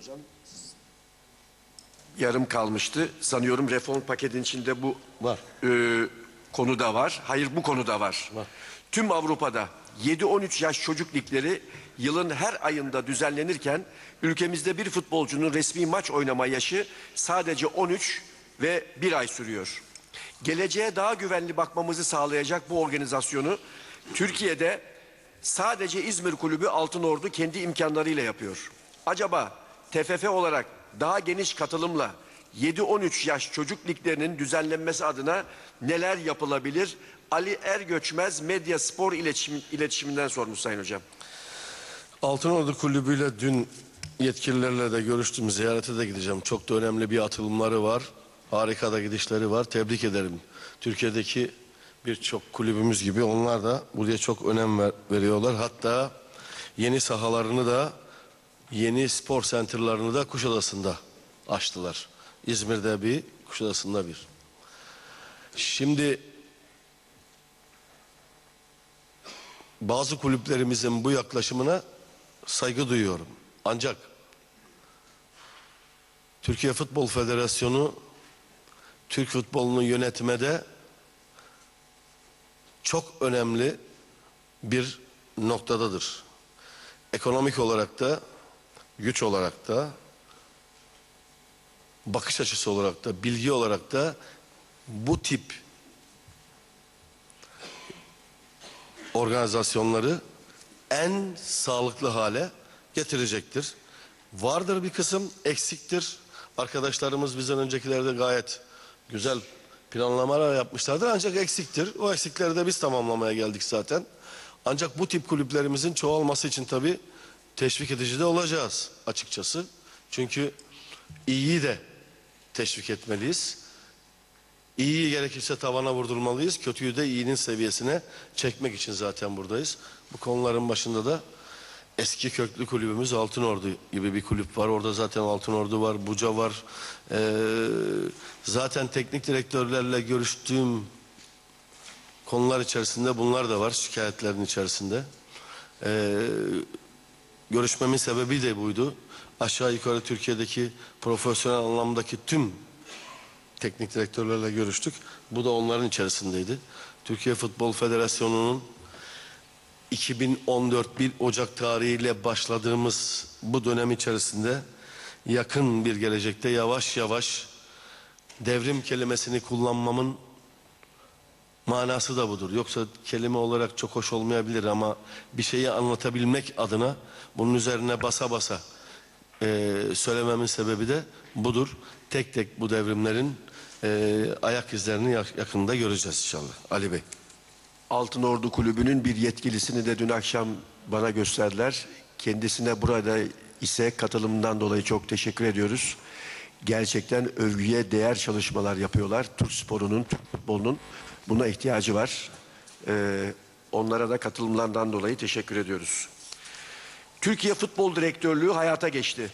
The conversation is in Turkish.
hocam. Yarım kalmıştı. Sanıyorum reform paketin içinde bu Var. e, konu da var. Hayır bu konu da var. Var. Tüm Avrupa'da 7-13 yaş çocuk ligleri yılın her ayında düzenlenirken ülkemizde bir futbolcunun resmi maç oynama yaşı sadece 13 ve 1 ay sürüyor. Geleceğe daha güvenli bakmamızı sağlayacak bu organizasyonu Türkiye'de sadece İzmir Kulübü Altınordu kendi imkanlarıyla yapıyor. Acaba TFF olarak daha geniş katılımla 7-13 yaş çocuk liglerinin düzenlenmesi adına neler yapılabilir? Ali Ergöçmez Medya Spor İletişim, İletişiminden sormuş Sayın Hocam. Altınordu Kulübü'yle dün yetkililerle de görüştüm. Ziyarete de gideceğim. Çok da önemli bir atılımları var. Harika da gidişleri var. Tebrik ederim. Türkiye'deki birçok kulübümüz gibi onlar da buraya çok önem ver- veriyorlar. Hatta yeni sahalarını da yeni spor centerlarını da Kuşadası'nda açtılar. İzmir'de bir, Kuşadası'nda bir. Şimdi bazı kulüplerimizin bu yaklaşımına saygı duyuyorum. Ancak Türkiye Futbol Federasyonu Türk futbolunu yönetmede çok önemli bir noktadadır. Ekonomik olarak da, güç olarak da, bakış açısı olarak da, bilgi olarak da bu tip organizasyonları en sağlıklı hale getirecektir. Vardır bir kısım eksiktir. Arkadaşlarımız bizden öncekilerde gayet güzel planlamalar yapmışlardır ancak eksiktir. O eksikleri de biz tamamlamaya geldik zaten. Ancak bu tip kulüplerimizin çoğalması için tabii teşvik edici de olacağız açıkçası. Çünkü iyiyi de teşvik etmeliyiz. İyiyi gerekirse tavana vurdurmalıyız. Kötüyü de iyinin seviyesine çekmek için zaten buradayız. Bu konuların başında da eski köklü kulübümüz Altınordu gibi bir kulüp var. Orada zaten Altınordu var, Buca var. Ee, zaten teknik direktörlerle görüştüğüm konular içerisinde bunlar da var şikayetlerin içerisinde. Ee, görüşmemin sebebi de buydu. Aşağı yukarı Türkiye'deki profesyonel anlamdaki tüm teknik direktörlerle görüştük. Bu da onların içerisindeydi. Türkiye Futbol Federasyonu'nun 2014 1 Ocak tarihiyle başladığımız bu dönem içerisinde yakın bir gelecekte yavaş yavaş devrim kelimesini kullanmamın manası da budur. Yoksa kelime olarak çok hoş olmayabilir ama bir şeyi anlatabilmek adına bunun üzerine basa basa e, söylememin sebebi de budur. Tek tek bu devrimlerin e, ayak izlerini yak- yakında göreceğiz inşallah. Ali Bey. Altınordu Kulübü'nün bir yetkilisini de dün akşam bana gösterdiler. Kendisine burada ise katılımından dolayı çok teşekkür ediyoruz. Gerçekten övgüye değer çalışmalar yapıyorlar. Türk sporunun, Türk futbolunun buna ihtiyacı var. Ee, onlara da katılımlarından dolayı teşekkür ediyoruz. Türkiye Futbol Direktörlüğü hayata geçti.